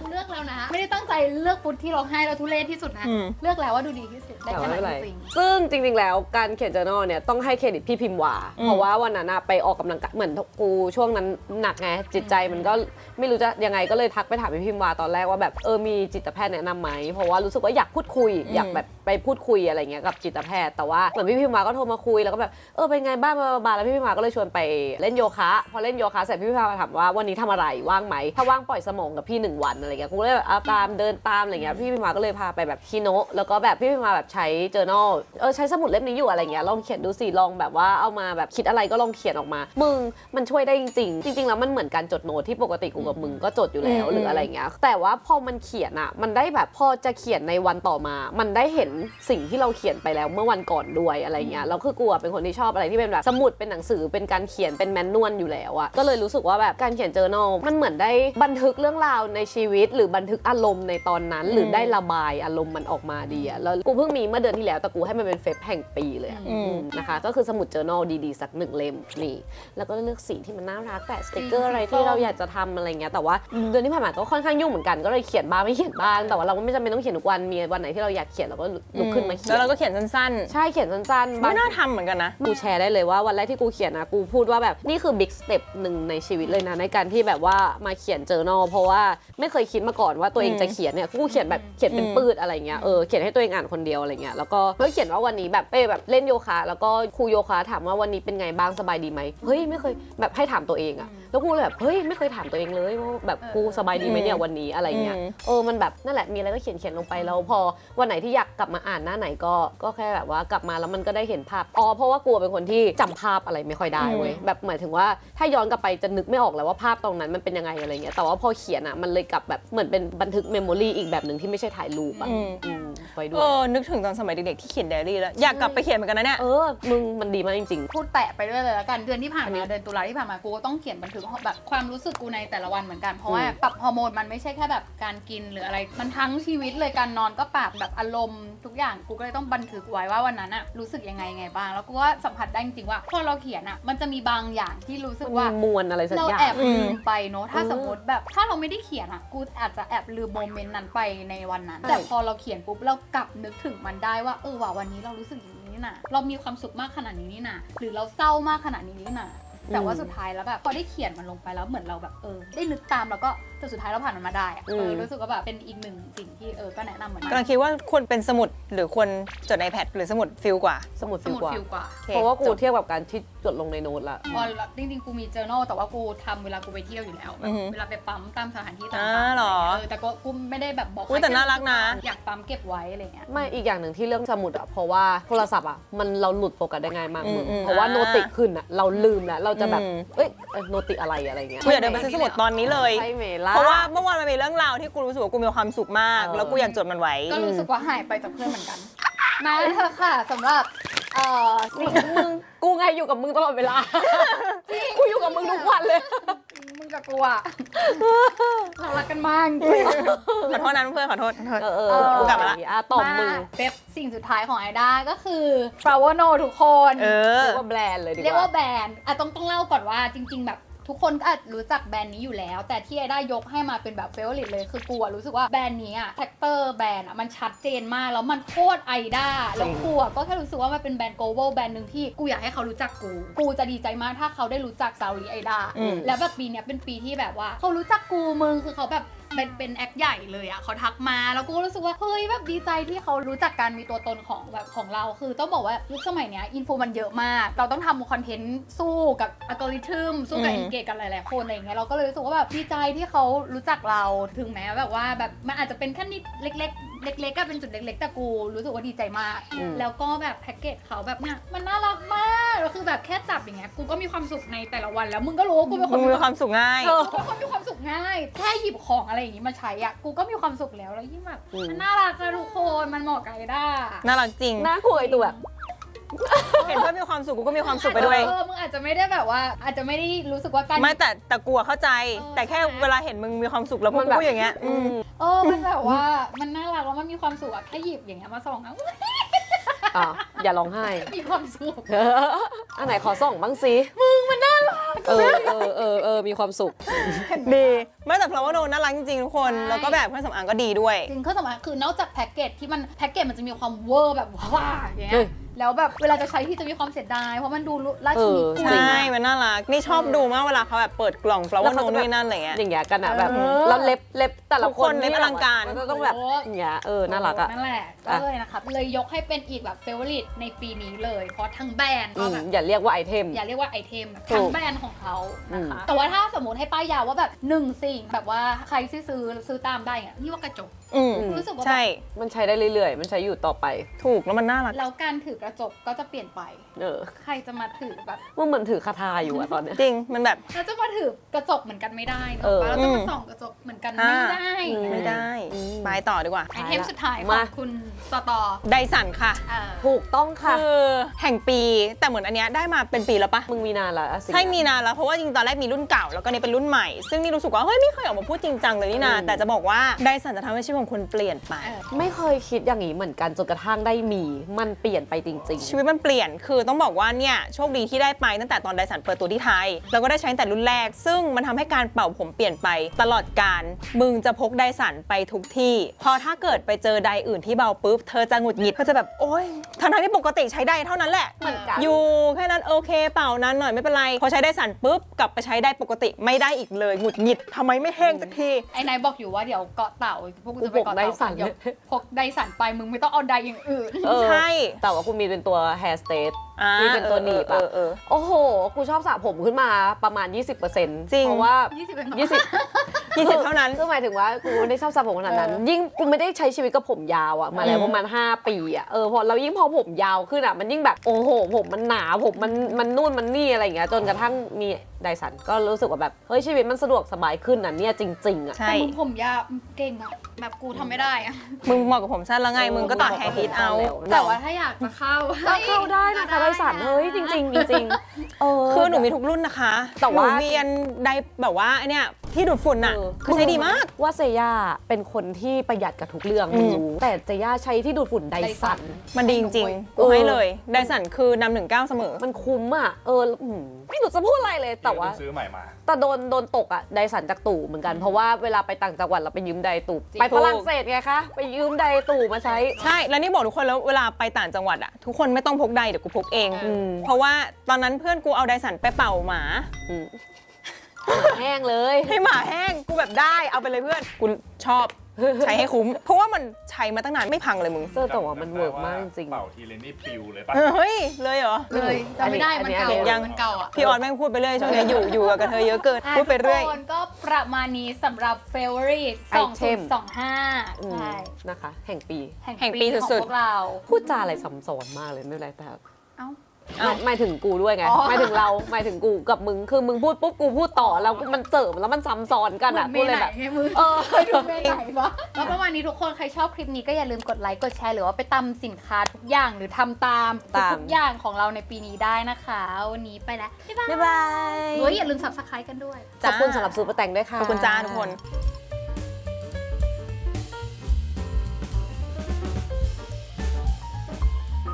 Speaker 1: กูเลือกแล้วนะ ไม่ได้ตั้งใจเลือกฟุตที่ร้องไห้แล้วทุเรศที่สุดนะ
Speaker 3: อืม
Speaker 1: เลือกแล้วว่าดูดีที่สุดได้
Speaker 2: แต่
Speaker 1: แค่
Speaker 2: ว่าไม่เป็นไร
Speaker 1: นั้นจริง
Speaker 2: ซึ่งจริงๆ แล้วการเขียน journal เนี่ยต้องให้เครดิตพี่พิมพ์วา
Speaker 3: อืม
Speaker 2: เพราะว่าวันนั้นอะไปออกกำลังกายเหมือนกูช่วงนั้นหนักไงจิตใจมันก็ไม่รู้จะยังไงก็เลยทักไปถามพี่พิมพ์วาตอนแรกว่าแบบเออมีจิตแพทย์แนะนำไหมเพราะว่ารู้สึกว่าอยากพูดคุยอยากแบบไปพูดคุยอะไรเงี้ยกับจิตแพทย์ แต่ว่าเหมือนพี่พิมพ์วาก็โทรมาคุยแล้วก็แบบเออเป็นไงบ้างบาบาแล้วพี่พิมพ์วาก็เลยชวนไปเล่นโยคะพอเล่นโยคะเสร็จพี่พิมพ์วาถามว่าวันนี้ทำอะไรว่างไหมถ้าว่างปล่อยสมองกับพี่หนึ่งวันอะไรเงี้ยกูเลยแบบตามเดินตามอะไรเงี้ยพี่พิมพ์วาก็เลยพาไปแบบคีโนะแล้วก็แบบพี่พิมพ์วาแบบใช้ journal เออใช้สมุดเล่มนี้อยู่อะไรเงี้ยลองเขียนดูสิลองแบบว่าเอามาแบบคิดอะไรก็ลองเขียนออกมา มึงมันช่วยได้จริง ๆ จริง ๆ แล้วมันเหมือนการจดโน้ตที่ปกติกูกับมึงก็จดอยู่แล้วหรืออะไรเงี้ยแต่ว่าพอมันเขียนอะมันได้แบบพอจะเขียนในวันต่อมา มันได้เห็นสิ่งที่เราเขียนไปแล้วเมื่อวันก่อนด้วยอะไรเงี้ยแล้วคือกูอะเป็นคนที่ชอบอะไรที่เป็นแบบสมุดเป็นหนังสือเป็นการเขียนเป็นแมนนวลอยู่แล้วอะก็เลยรู้สึกว่าแบบการเขียน journal มันเหมือนได้บันทึกเรื่องราวในชีวิต หรือบันทึกอารมณ์ในตอนนั้น หรือได้ระบายอารมณ์มันออกมาดีอะแล้วกูเพิ่งมีเมื่อเดือนที่แล้วแต่กูให้มันเป็นเฟซแห่งปีเลยอะ
Speaker 3: อืม
Speaker 2: อืมนะคะ ก็คือสมุด journal ดีๆสักหนึ่งเล่มนี่แล้วก็เลือกสีที่มันน่ารักแปะสติกเกอร์อะไรที่เราอยากจะทำอะไรเงี้ยแต่ว่าเดือนที่ผ่านมาก็ค่อนข้างยุ่งเหมือนกันก็เลยเขียนบ้างไม่เขียนบ้างแต่ว่าเราก็ไม่จำเป็นต้องเขียนทุกวันมีวันไหนที่เราอยากเขียนเราก็ลุกขึ้นมาเขีย
Speaker 3: แล้ว
Speaker 2: น
Speaker 3: เราก็เขียนสั้น
Speaker 2: ใช่เขียนสั้น
Speaker 3: ๆ
Speaker 2: ๆบา
Speaker 3: ไม่
Speaker 2: ง
Speaker 3: น่าทำเหมือนกันนะ
Speaker 2: กูแชร์ได้เลยว่าวันแรกที่กูเขียนนะกูพูดว่าแบบนี่คือบิ๊กสเต็ปหนึ่งในชีวิตเลยนะ ในการที่แบบว่ามาเขียน journal เพราะว่าไม่เคยคิดมาก่อนว่าตัวเอง
Speaker 3: อืม
Speaker 2: จะเขียนเนี่ยกูเขียนแบบเขียนเป็น
Speaker 3: อืม
Speaker 2: ปืดอะไรเงี้ยเออเขียนให้ตัวเองอ่านคนเดียวอะไรเงี้ยแล้วก็เฮ้ยเขียนว่าวันนี้แบบไปแบบเล่นโยคะแล้วก็ครูโยคะถามว่าวันนี้เป็นไงบ้างสบายดีไหมเฮ้ยไม่เคยแบบให้ถามตัวเองอะแล้วกูเลยแบบเฮ้ยไม่เคยถามตัวเองเลยว่าแบบกูสบายดีไหมเนี่ยวันนี้อะไรเงี้ย
Speaker 3: อืม
Speaker 2: เออ มันแบบนั่นแหละ มีอะไรก็เขียนเขียนลงไปแล้วพอวันไหนที่อยากกลับมาอ่านหน้าไหนก็ก็แค่แบบว่ากลับมาแล้วมันก็ได้เห็นภาพอ๋อเพราะว่ากลัวเป็นคนที่จำภาพอะไรไม่ค่อยได้เว้ยแบบหมายถึงว่าถ้าย้อนกลับไปจะนึกไม่ออกแล้วว่าภาพตรงนั้นมันเป็นยังไงอะไรเงี้ยแต่ว่าพอเขียนอะมันเลยกลับแบบเหมือนเป็นบันทึกเมมโมรีอีกแบบหนึ่งที่ไม่ใช่ถ่ายรูปอะ
Speaker 3: อืม
Speaker 2: อืมไปด้ว
Speaker 3: เอยอนึกถึงตอนสมัยเด็กๆที่เขียนไดอารี่แล้วอยากกลับไปเขียนเหมือนกันนะเนี่ย
Speaker 2: เออมึงมันดีมากจริง
Speaker 1: พูดแตะไปด้วยเลยแล้วกันเดือนที่ผ่าน
Speaker 2: อันนี้
Speaker 1: มาเดือนตุลาที่ผ่านมากูก็ต้องเขียนบันทึกแบบความรู้สึกกูในแต่ละวันเหมือนกันเพราะว่า
Speaker 2: อืม
Speaker 1: ปรับฮอร์โมนมันไม่ใช่แค่แบบการกินหรืออะไรมันทั้งชีวิตเลยการนอนก็ปรับแบบอารมณ์ทุกอย่างกูก็เลยต้องบันทึกไว้ว่าวันนั้นอะรู้สึกยังไงไงบ้าง แล้วกูว่าสัมผัสได้จริงๆว่าพอเราเขียนอะมันจะมีบางอย่างที่รู้สึก
Speaker 2: มัน
Speaker 1: ว่า
Speaker 2: มีมวลอะไรสัก
Speaker 1: เรา
Speaker 2: อย่าง
Speaker 1: แอบ
Speaker 3: อืม
Speaker 1: ลืมไปเนอะถ้า
Speaker 2: เออ
Speaker 1: สมมติแบบถ้าเราไม่ได้เขียนอะกูอาจจะแอบลืมโมเมนต์นั้นไปในวันนั้น
Speaker 2: ใช่
Speaker 1: แต่พอเราเขียนปุ๊บเรากลับนึกถึงมันได้ว่าเออว่ะวันนี้เรารู้สึกอย่างนี้นี่นะเรามีความสุขมากขนาดนี้นี่นะหรือเราเศร้ามากขนาดนี้นี่นะแต่ว่าสุดท้ายแล้วแบบพอได้เขียนมันลงไปแล้วเหมือนเราแบบเออ ได้นึกตามแล้วก็แต่สุดท้ายเราผ่านมันมาได้อะเออ
Speaker 2: อืม
Speaker 1: รู้สึกว่าแบบเป็นอีกหนึ่งสิ่งที่เออก็แนะนำเหมือนกั
Speaker 3: กำลังคิดว่าควรเป็นสมุดหรือควรจดในแพดหรือสมุดฟิลกว่า
Speaker 2: สมุด
Speaker 1: ส
Speaker 2: ฟิล
Speaker 1: มุด
Speaker 2: กว่า
Speaker 1: ฟิลกว่า
Speaker 3: โอค
Speaker 2: เพราะว่ากู
Speaker 3: จบ
Speaker 2: เทียบกับการที่จดลงในโน้ตละ
Speaker 1: พอจริงๆกูมี journal แต่ว่ากูทำเวลากูไปเที่ยวอยู่แล้วแบ
Speaker 3: อื
Speaker 1: บ
Speaker 3: อหือ
Speaker 1: เวลาไปปั๊มตามสถานที่ต่าง
Speaker 3: อ่า
Speaker 1: ๆ
Speaker 3: เหรอ
Speaker 1: เออแต่ก็กูไม่ได้แบบบอก
Speaker 3: อุ๊ย
Speaker 1: ใค
Speaker 3: แต่น่ารักนะ
Speaker 1: อยากปั๊มเก็บไว้อะไรเงี้ย
Speaker 2: ไม่อีกอย่างหนึ่งที่เรื่องสมุดอะเพราะว่าโทรศัพท์อะมันเราหลุดโฟกัสได้ง่ายมากมึง
Speaker 3: อืมอืม
Speaker 2: เพราะว่า
Speaker 3: อ่า
Speaker 2: โนติขึ้นอะเราลืมแล้วเราจะแบบ
Speaker 3: อืม
Speaker 2: เอ้ยเอ้ยโนติอะไรอะไรเงี้ย
Speaker 3: กูอยากเดินไปซื้อสมุดตอนนี้เลย
Speaker 2: ใช่ไหมล่ะ
Speaker 3: เพราะว่าเมื่อวานมันมีเรื่องราวที่กูรู้สึกว่ากูมีความสุขมาก
Speaker 2: เออ
Speaker 3: แล้วกูอยากจดมันไว้
Speaker 1: ก็รู้สึกว่าหายไปจากเพื่อนเหมือนกัน มาเถอะค่ะสำหรับเอ่อสิ่ง
Speaker 2: มึงกูไงอยู่กับมึงตลอดเวลา กูอยู่กับมึงทุกวันเลย
Speaker 1: มึงกับกูอะเรารักกันมากจริง
Speaker 3: ขอโทษนะเพื่อนขอโทษขอโทษ
Speaker 2: เออเอ
Speaker 1: เอ
Speaker 2: อ
Speaker 1: อ
Speaker 2: กูกลับมาละ อะตอบมึงา
Speaker 1: เว็บสิ่งสุดท้ายของไอด้าก็คือ flower no ทุกคน
Speaker 3: เออ
Speaker 2: เรียกว่าแบรนด์เลยดีกว่า
Speaker 1: เรียกว่าแบรนด์อะต้องต้องเล่าก่อนว่าจริง ๆ แบบ ทุกคนก็อาจรู้จักแบรนด์นี้อยู่แล้ว แต่ที่ไอได้ยกให้มาเป็นแบบเฟเวอร์ลิตเลย คือกูอะรู้สึกว่าแบรนด์นี้อะแฟกเตอร์แบรนด์อะมันชัดเจนมาก แล้วมันโคตรไอด้าแล้วกูอะก็แค่รู้สึกว่ามันเป็นแบรนด์ global แบรนด์หนึ่งที่กูอยากให้เขารู้จักกู กูจะดีใจมากถ้าเขาได้รู้จักซาลีไอด้า
Speaker 3: อืม
Speaker 1: แล้วแบบปีเนี้ยเป็นปีที่แบบว่า เขารู้จักกูมึงคือเขาแบบ เป็นเป็นแอคใหญ่เลยอะเขาทักมาแล้วกูก็รู้สึกว่าเฮ้ยแบบดีใจที่เขารู้จักการมีตัวตนของแบบของเรา คือต้องบอกว่ายุคสมัยเนี้ยอินโฟมันเยอะมาก เราต้องทำคอนเทนต์สู้กับอัลกอริทึมสู้กับ
Speaker 3: อืม
Speaker 1: เอนเกจกันหลายๆคนอะไรอย่างเงี้ยเราก็เลยรู้สึกว่าแบบดีใจที่เขารู้จักเราถึงแม้แบบว่าแบบมันอาจจะเป็นแค่นิดเล็ก ๆ เล็กๆก็เป็นจุดเล็กๆ แต่กูรู้สึกว่าดีใจมาก
Speaker 2: อืม
Speaker 1: แล้วก็แบบแพ็กเกจเขาแบบเนี่ยมันน่ารักมากแล้วคือแบบแค่จับอย่างเงี้ยกูก็มีความสุขในแต่ละวันแล้วมึงก็รู้ว่ากูเป็นค
Speaker 3: มึ
Speaker 1: น
Speaker 3: งมีความสุขง่าย
Speaker 1: เออเป็นคนมีความสุขง่าย แค่หยิบของอะไรอย่างงี้มาใช้อะกูก็มีความสุขแล้วแล้วยิ่งแบบ
Speaker 2: อืม
Speaker 1: มันน่ารักอะทุกคนมันเหมาะกับไอด้า
Speaker 3: น่ารักจริง
Speaker 2: น่ากลัวไอ้ตัวแบบ
Speaker 3: เห็นเพื่อนมีความสุขกูก็มีความสุขไปด้วย
Speaker 1: เออมึงอาจจะไม่ได้แบบว่า อาจจะไม่ได้รู้สึกว่าการ
Speaker 3: ไม่แต่แต่กลัวเข้าใจ
Speaker 1: เออ
Speaker 3: แต่แค่
Speaker 1: ใช่ไหม
Speaker 3: เวลาเห็นมึงมีความสุขแล้วพว
Speaker 2: มั
Speaker 3: ก
Speaker 2: นแบบ
Speaker 3: กูอย่างเงี้ยอืม
Speaker 1: เออมันแบบว่ามันน่ารักแล้วมันมีความสุขอะแค่หยิบอย่างเงี้ยมาส่องอะอุ๊ย
Speaker 2: อะอย่าร้องไห้
Speaker 1: มีความสุข
Speaker 2: อันไหนขอส่องบ้างสิมึงมันน่ารัก เออเออเออเอออมีความสุข
Speaker 3: ดีไม่แต่ flower no น่ารักจริงๆทุกคน
Speaker 1: ใช่
Speaker 3: แล้วก็แบบเครื่องสำอางก็ดีด้วย
Speaker 1: จริงเครื่องสำอางคือนอกจากแพ็กเกจที่มันแพ็กเกจมันจะมีความเวอร์แบบว้าอย่างเงี้
Speaker 2: เฮ้
Speaker 1: ย
Speaker 2: ย
Speaker 1: แล้วแบบเวลาจะใช้ที่จะมีความเสียดาย เพราะมันดูราชนี
Speaker 2: เออ
Speaker 1: กุ
Speaker 3: ใช
Speaker 1: ย่
Speaker 3: มันน่ารัก นี่ชอบดูมากเวลาเขาแบบเปิดกล่อง flower
Speaker 2: แล้ว
Speaker 3: no
Speaker 2: เขาจะแบบ
Speaker 3: นู่นนั่นอะไรเงี้ย
Speaker 2: อย่างเงี้ยกันอะแบบ
Speaker 1: เออ
Speaker 2: แล้วเล็บเล็บแต่ละ
Speaker 3: ทุก
Speaker 2: ค
Speaker 3: คนนเล็บอลังการ
Speaker 2: มันจะต้องแบบอย่างเงี้ยเออน่ารักอะ
Speaker 1: นั่นแหละก็เลยนะครับเลยยกให้เป็นอีกแบบเฟเวอริตในปีนี้เลย เพราะทั้งแบรนด์
Speaker 2: อื
Speaker 1: ก็
Speaker 2: ม
Speaker 1: แบบ
Speaker 2: อย่าเรียกว่าไอเทม
Speaker 1: อย่าเรียกว่าไอเทม
Speaker 2: ถูก
Speaker 1: ทั้งแบรนด์ของเขานะคะ
Speaker 2: อืม
Speaker 1: แต่ว่าถ้าสมมติให้ป้ายยาวว่าแบบหนึ่งสิ่งแบบว่าใครที่ซื้อซื้อตามได้อะนี่ว่ากระจก
Speaker 3: อืม
Speaker 1: รู้สึกว่า
Speaker 3: ใช่
Speaker 2: มันใช้ได้เรื่อยๆ มันใช้อยู่ต่อไป
Speaker 3: ถูกแล้วมันน่ารัก
Speaker 1: แล้วการถือกระจกก็จะเปลี่ยนไป
Speaker 2: เออ
Speaker 1: ใครจะมาถือแบบ
Speaker 2: มันเหมือนถือคาถาอยู่อะตอนเนี้ย
Speaker 3: จริงมันแบบ
Speaker 1: เราจะมาถือกระจกเหมือนกันไม่ได้เน
Speaker 2: เอ
Speaker 1: อะ
Speaker 2: อ
Speaker 1: เราจะมาส่องกระจกเหมือนกันไม่ได้
Speaker 2: อื
Speaker 3: ไม่ได้
Speaker 2: อืม
Speaker 3: ไปต่อดีกว่า
Speaker 1: ไอเทมสุดท้ายข
Speaker 2: มา
Speaker 1: องคุณสตอ
Speaker 3: ไดสันค่ะ
Speaker 1: เอ่อ
Speaker 2: ถูกต้องค่ะ
Speaker 3: คือแห่งปีแต่เหมือนอันเนี้ยได้มาเป็นปีแล้วปะ
Speaker 2: มึงมีนานละอะสิ่ง
Speaker 3: ใช่
Speaker 2: นั้น
Speaker 3: มีนานแล้วเพราะว่าจริงๆตอนแรกมีรุ่นเก่าแล้วก็นี่เป็นรุ่นใหม่ ซึ่งนี่รู้สึกว่าเฮ้ยไม่เคยออกมาพูดจริงจังเลยนี่นา
Speaker 2: อืม
Speaker 3: แต่จะบอกว่าไดสันจะทำให้ชีวิตของคุณเปลี่ยนไป
Speaker 1: เออ
Speaker 2: ไม่เคยคิดอย่างนี้เหมือนกันจนกระทั่งได้มี มันเปลี่ยนไปจริง
Speaker 3: ชีวิตมันเปลี่ยนคือต้องบอกว่าเนี่ยโชคดีที่ได้ไปตั้งแต่ตอนไดสันเปิดตัวที่ไทย แล้วก็ได้ใช้ตั้งแต่รุ่นแรก ซึ่งมันทำให้การเป่าผมเปลี่ยนไปตลอดการมึงจะพกไดสันไปทุกที่ พอถ้าเกิดไปเจอไดอื่นที่เบาปุ๊บเธอจะหงุดหงิดเธอจะแบบโอ๊ยทั้งๆที่ปกติใช้ไดเท่านั้นแหละ
Speaker 2: เหมือนกัน
Speaker 3: อยู่แค่นั้นโอเคเป่านั้นหน่อยไม่เป็นไรพอใช้ไดสันปุ๊บกลับไปใช้ไดปกติไม่ได้อีกเลยหงุดหงิดทำไมไม่แห้งสักที
Speaker 1: ไอ้นายบอกอยู่ว่าเดี๋ยวเกาะเต่าพวกกูจะไป
Speaker 2: กูพก
Speaker 1: เกาะ
Speaker 2: ได
Speaker 1: เต่า
Speaker 2: สั
Speaker 1: กันนเดี๋ยวพกไดสันไปมึงไม่ต้องเอาไดอย่างอื่น
Speaker 2: ๆเออ
Speaker 3: ใช่
Speaker 2: แต่ว่ากูมีเป็นตัว hair state
Speaker 3: อ่า
Speaker 2: ที่เป็นตัวหนีบ
Speaker 3: เอ
Speaker 2: อะ
Speaker 3: อเออ
Speaker 2: โอ้โห กูชอบสระผมขึ้นมาประมาณ 20%
Speaker 3: จริง
Speaker 2: เพราะว่า
Speaker 1: 20เป็น
Speaker 2: 20
Speaker 3: ยี่สิบเท่านั้น
Speaker 2: คือหมายถึงว่ากูไม่ได้ชอบสระผมขนาดนั้น
Speaker 1: เออ
Speaker 2: ยิ่งกูไม่ได้ใช้ชีวิตกับผมยาวอะมาแล้ว
Speaker 3: อืม
Speaker 2: ประมาณ 5 ปีอะเออพอเรายิ่งพอผมยาวขึ้นอะมันยิ่งแบบโอ้โห ผมมันหนาผมมันมันนู่นมันนี่อะไรอย่างเงี้ยจนกระทั่งมีไดสันก็รู้สึกว่าแบบเฮ้ยชีวิตมันสะดวกสบายขึ้นอะเนี่ยจริงๆอะ
Speaker 3: ใช่
Speaker 1: แต่มึงผมยาวเก่งอะแบบกูทำไม่ได้อะ
Speaker 3: มึงเหมาะกับผมสั้นแล้วไง
Speaker 2: เออ
Speaker 3: มึงก็ต่อแฮร์พีทเอา
Speaker 2: แล้ว
Speaker 1: แต่ว่าถ้าอยากจะเข้า
Speaker 2: ก็เข้าได้นะคะไดสันเฮ้ยจริงๆจริงๆเออ
Speaker 3: คือหนูมีทุกรุ่นนะคะ
Speaker 2: แต่ว่า
Speaker 3: หนูมีอันใดแบบว่าไอเนี่ย ที่ดูดฝุ่นน่ะ
Speaker 2: เออ
Speaker 3: คือใช้ดีมาก
Speaker 2: ว่าเซย่าเป็นคนที่ประหยัดกับทุกเรื่อง
Speaker 3: อืม
Speaker 2: มึงรู้แต่เซย่าใช้ที่ดูดฝุ่นไดสัน
Speaker 3: มันดีจริงๆกูให้เลยไดสันคือนำหนึ่งเก้าเสมอ
Speaker 2: มันคุ้มอะ เอออืมไม่รู้จะพูดอะไรเลยแต่ว่า
Speaker 5: ซื้อใหม่มา
Speaker 2: แต่โดนโดนตกอะไดสันจากตู่เหมือนกัน เพราะว่าเวลาไปต่างจังหวัดเราไปยืมไดตู่
Speaker 1: จริง
Speaker 2: ไปฝรั่งเศสไงคะ ไปยืมไดตู่มาใช้
Speaker 3: ใช่ แล้วนี่บอกทุกคนแล้วเวลาไปต่างจังหวัดอะทุกคนไม่ต้องพกไดเดี๋ยวกูพกเอง
Speaker 2: อืม
Speaker 3: เพราะว่าตอนนั้นเพื่อนกูเอาไดสันไปเป่าหมา
Speaker 2: อืม แห้งเลย
Speaker 3: ให้หมาแห้งกูแบบได้เอาไปเลยเพื่อนกูชอบ ใช้ให้คุ้ม เพราะว่ามันใช้มาตั้งนานไม่พังเลยมึง
Speaker 2: เสื้อแต่ว่ามันเวิร์กมากจริง
Speaker 5: เป่าทีเลนี่ปิวเลยปะ
Speaker 3: เฮ้ย เลยเหรอ
Speaker 1: เลยจำไม่ได้
Speaker 2: อัน
Speaker 1: มัน
Speaker 2: นี้
Speaker 1: เก่า
Speaker 2: อันนี้
Speaker 1: ยัง มันเก่าอะ
Speaker 3: พี่ออนแม่งพูดไปเรื่อยช่วงนี้อยู่อยู่กับกระเทยเยอะเกินพูดไปเรื่อย
Speaker 1: ทุกคนก็ประมาณนี้สำหรับ favorite
Speaker 2: Item
Speaker 1: 2025
Speaker 2: อืม
Speaker 1: ใช่
Speaker 2: นะคะ แห่งปี
Speaker 3: แห่งปี
Speaker 1: ของ
Speaker 3: สุดๆ
Speaker 1: พวกเรา
Speaker 2: พูดจาอะไรซ้ำซ้อนมากเลยไม่เป็นไรแต่
Speaker 1: เอ้า
Speaker 3: เอ้า
Speaker 2: หมายถึงกูด้วยไง
Speaker 1: อ๋อ
Speaker 2: หมายถึงเราหมายถึงกูกับมึงคือมึงพูดปุ๊บกูพูดต่อแล้วมันเสริมแล้วมันซ้ำซ้อนกัน
Speaker 1: เหมือ
Speaker 2: อะ
Speaker 1: นเม
Speaker 2: พูด
Speaker 1: ย์
Speaker 2: เลย
Speaker 1: ไหน
Speaker 2: แบบ
Speaker 1: ไงมึง
Speaker 2: เออ
Speaker 1: เคยดูเมย์ไหนปะ แล้วประมาณนี้ทุกคนใครชอบคลิปนี้ก็อย่าลืมกดไลค์กดแชร์หรือว่าไปตามสินค้าทุกอย่างหรือทำตาม
Speaker 2: ตาม
Speaker 1: ทุกๆอย่างของเราในปีนี้ได้นะคะวันนี้ไปแล้วบ๊ายบาย
Speaker 2: บ๊ายบาย
Speaker 1: เฮ้ยอย่าลืม subscribe กันด้วย
Speaker 2: ขอบคุณสำหรับซูเปอร์แตงด้วยค่ะ
Speaker 3: ขอบคุณจ้าทุกคน
Speaker 2: บ